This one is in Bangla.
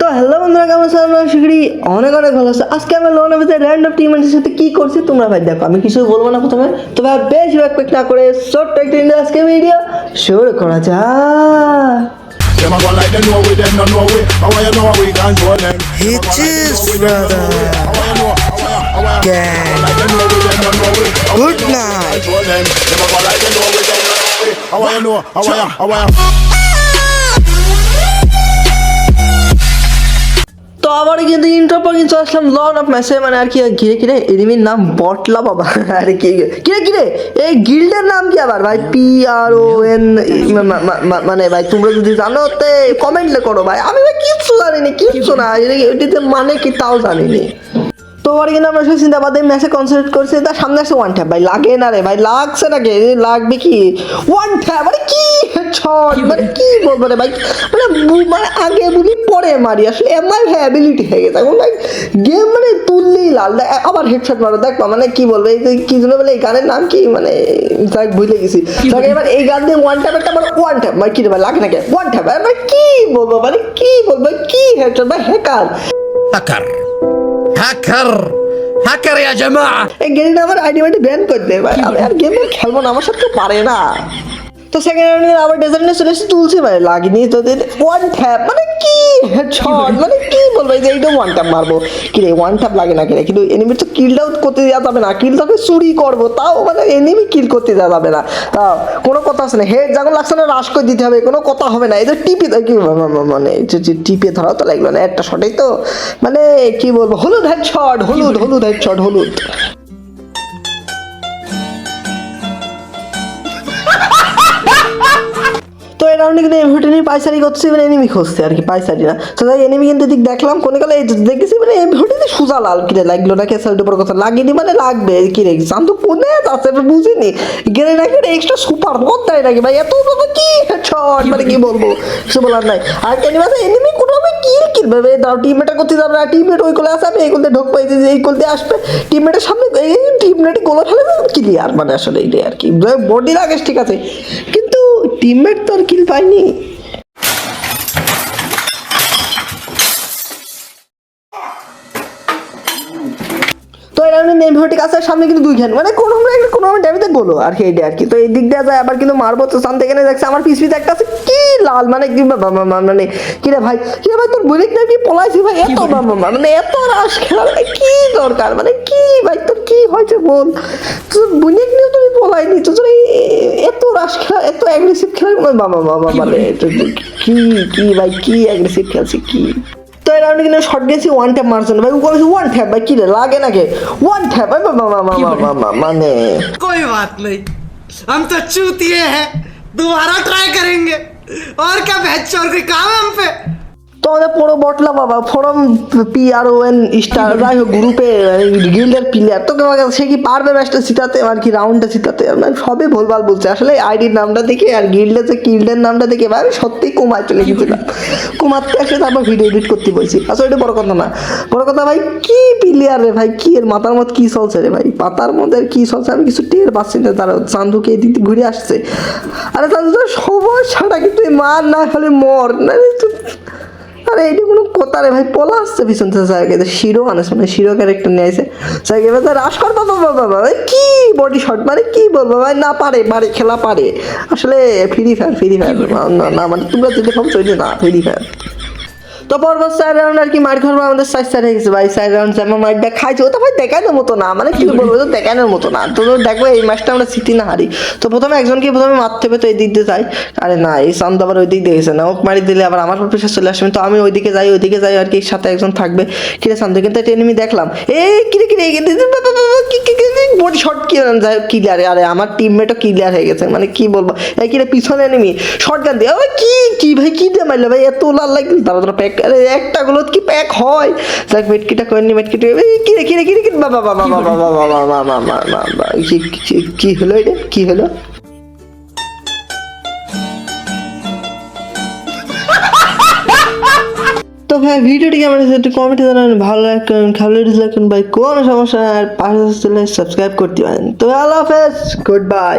তো হ্যালো বন্ধুরা কেমন আছো? আমরা শিগগিরই অনেক অনেক ভালো আছে। আজকে আমরা লোন অফিসে র্যান্ডম টিমের সাথে কি করছি তোমরা ভাই দেখো আমি কিছু বলব না প্রথমে। তো ভাই বেশি ব্যাকপ্যাক না করে ছোট্ট একটা আজকে ভিডিও শুরু করা যাক। Them a go like they পর কিন্তু আসলাম লর্ড অফ মানে আর কি ঘিরে এনিমির নাম বটলা বাবা আরে কি, কিরে কিরে, এই গিল্ডের নাম কি আবার? ভাই পি আর ও এন মানে ভাই, তোমরা যদি জানো, তে কমেন্ট করো ভাই। আমি ভাই কিচ্ছু জানিনি, কিচ্ছু না। এটিতে মানে কি তাও জানিনি। তো ওর কিন্তু আমরা সেই চিন্তা বাদে ম্যাচে কনসেন্ট্রেট করছি তার সামনে আসছে ওয়ান ট্যাপ ভাই, লাগে না রে, ভাই, লাগছে নাকি? এ, লাগবে কি? ওয়ান ট্যাপ মানে কি? মানে কি বলব রে ভাই? মানে মানে আগে বলি পরে মারি। আসলে হয়ে গেছে? এখন গেম মানে তুললেই লাল। আবার হেডশট মারো। মানে কি বলব এই কি জন্য বলে এই গানের নাম কি? মানে ভুলে গেছি। এবার এই গান দিয়ে ওয়ান ট্যাপ একটা ওয়ান ট্যাপ মানে কি রে ভাই লাগে ওয়ান ট্যাপ মানে কি বলব মানে কি বলব কি হেডশট ভাই হ্যাকার হ্যাকার হ্যাকার হ্যাকার ইয়া জামা। এই গেমটা আমার আইডি ব্যান আর গেম খেলব না আমার সাথে পারে না। তো সেকেন্ড রাউন্ডে আবার ডেজার্ট নিয়ে চলে এসে তুলছে ভাই, লাগিনি তো ওয়ান ট্যাপ মানে কি হেডশট মানে কি বলব, এই যে এইটা ওয়ান ট্যাপ মারবো। কি রে ওয়ান ট্যাপ লাগে না কি রে? কিন্তু এনিমির তো কিলটাও করতে দেওয়া যাবে না কিল তোকে চুরি করব, তাও মানে এনিমি কিল করতে দেওয়া যাবে না। তাও, কোনো কথা আছে না হেড যখন লাগছে না রাশ করে দিতে হবে, কোনো কথা হবে না। এই যে টিপে কি মানে টিপে ধরাও তো, লাগল না, একটা শটেই তো মানে কি বলব, হলুদ হেডশট হলুদ হলুদ হেডশট হলুদ। এই রাউন্ডে কিন্তু এমভিটি নিয়ে পাইসারি করছে মানে এনিমি খুঁজছে আর কি পাইসারি না। তো তাই এনিমি কিন্তু দিক দেখলাম, কোন কালে দেখেছি মানে এমভিটিতে সুজা লাল কিরে লাগল না কেসালটির উপর কথা। লাগেনি মানে লাগবে কি রে এক্সাম তো কোনে আমি বুঝিনি। গেলে নাকি এক্সট্রা সুপার বল দেয় নাকি ভাই, এত কি? শট মানে কি বলব, কিছু বলার নাই। আর এনিমি এনিমি কোনোভাবে কি কিনবে? দাও টিমমেটা করতে যাবে? না টিমমেট ওই কোলে আসবে এই কোলতে ঢোক পাই যে, এই কোলতে আসবে। টিমমেটের সামনে, এই টিমমেটে গোলা ফেলে ক্লিয়ার মানে আসলে এইটাই আর কি। বডি লাগে ঠিক আছে। কিন্তু টিমমেট তো আর কিল পায়নি তো সামনে কিন্তু দুই খান মানে কোনো একটা কোনো ড্যামেজে বলো আর কি এইটা আর কি। তো এই দিক দিয়ে যায় আবার কিন্তু মারবো তো সামনে থেকে দেখছে আমার পিস পিস একটা আছে কি লাল মানে কি মানে কি রে ভাই? কি ভাই তোর বুলেট না কি পলাইছি ভাই? এত মানে এত রাশ খেলা কি দরকার? মানে কি ভাই তোর কি হয়েছে বল? তোর বুলেট নিয়ে তুমি পলাইনি তোর এত রাশ খেলা এত অ্যাগ্রেসিভ খেলা বাবা বাবা মানে এটা কি কি ভাই কি অ্যাগ্রেসিভ খেলছি কি তো এই রাউন্ডে কিন্তু শর্ট গেছি ওয়ান ট্যাপ মারছে না ভাই ও বলেছে ওয়ান ট্যাপ ভাই কি রে লাগে নাকি ওয়ান ট্যাপ মানে कोई बात नहीं हम तो चूतिए हैं दोबारा ट्राई करेंगे और क्या भैंस चोर कोई काम है हम पे তো আমাদের পুরো বটলা বাবা, forum P R O N star যাই হোক গ্রুপে গিল্ডের প্লেয়ার তো সে কি পারবে ম্যাচটা জিতাতে, আর কি রাউন্ডটা জিতাতে? আপনার সবই ভুলভাল বলছে, আসলে আইডির নামটা দেখে, আর গিল্ডের যে গিল্ডের নামটা দেখে আমি সত্যিই কুমায় চলে গেছিলাম। কুমারতে এসে তারপর ভিডিও এডিট করতে বলছি। আসলে এটা বড় কথা না। বড় কথা, ভাই, কি প্লেয়ার রে, ভাই, কি এর মাথার মত কি চলছে রে, ভাই? পাতার মধ্যে কি চলছে, আমি কিছু টের পাচ্ছি না, তারা চান্দুকে এদিক ঘুরে আসছে। আরে চান্দু, তোর সমস্যাটা কি? তুই মার না হলে মর। না আরে এইটা কোনো কথা রে ভাই পলা আসছে পিছন থেকে সাইকে শিরো মানুষ মানে শিরো ক্যারেক্টার নিয়ে আসে সাইকে এবার রাশ কর বাবা বাবা ভাই কি বডি শট মানে কি বলব ভাই? না পারে পারে খেলা পারে। আসলে ফ্রি ফায়ার ফ্রি ফায়ার না না মানে তোমরা যদি ভাবছ না ফ্রি ফায়ার তো পরপর চার রাউন্ড আর কি মার খাব আমাদের সাইজ চার হয়ে গেছে। ভাই চার রাউন্ড আমার মারটা খাইছে, ও তো ভাই দেখানোর মতো না। মানে কি বলব তো দেখানোর মতো না। তো দেখব এই ম্যাচটা আমরা সিটি না হারি। তো প্রথমে একজনকে প্রথমে মারতে হবে, তো এই দিক দিয়ে যাই। আরে না, এই সান্দ আবার ওই দিক দিয়ে গেছে না। ওক মারি দিলে আবার আমার পেশা চলে আসবে। তো আমি ওইদিকে যাই ওইদিকে যাই, আর কি সাথে একজন থাকবে। কিরে সান্দ কিন্তু একটা এনিমি দেখলাম। এই কিরে কিরে বডি শর্ট কি যাই ক্লিয়ার আরে আমার টিমমেটও ক্লিয়ার হয়ে গেছে। মানে কি বলব? এই কিরে পিছনে এনিমি শর্ট গান দিয়ে কি কি, ভাই, কি দিয়ে মারলে? ভাই, এত লাল লাগবে তারা তারা প্যাক আরে একটা গুলো কি প্যাক হয়? যাক মেটকিটা করে নি মেটকিটা এই কি রে কি রে কি রে কি রে? বাবা বাবা বাবা বাবা বাবা বাবা বাবা কি কি- কি হলো এটা? কি হলো? তো ভাই ভিডিওটি কেমন হয়েছে একটু কমেন্টে জানান ভালো লাগবেন খারাপ লাগবেন ভাই কোনো সমস্যা আর পাশে সাবস্ক্রাইব করতে পারেন তো আল্লাহ হাফেজ। Good bye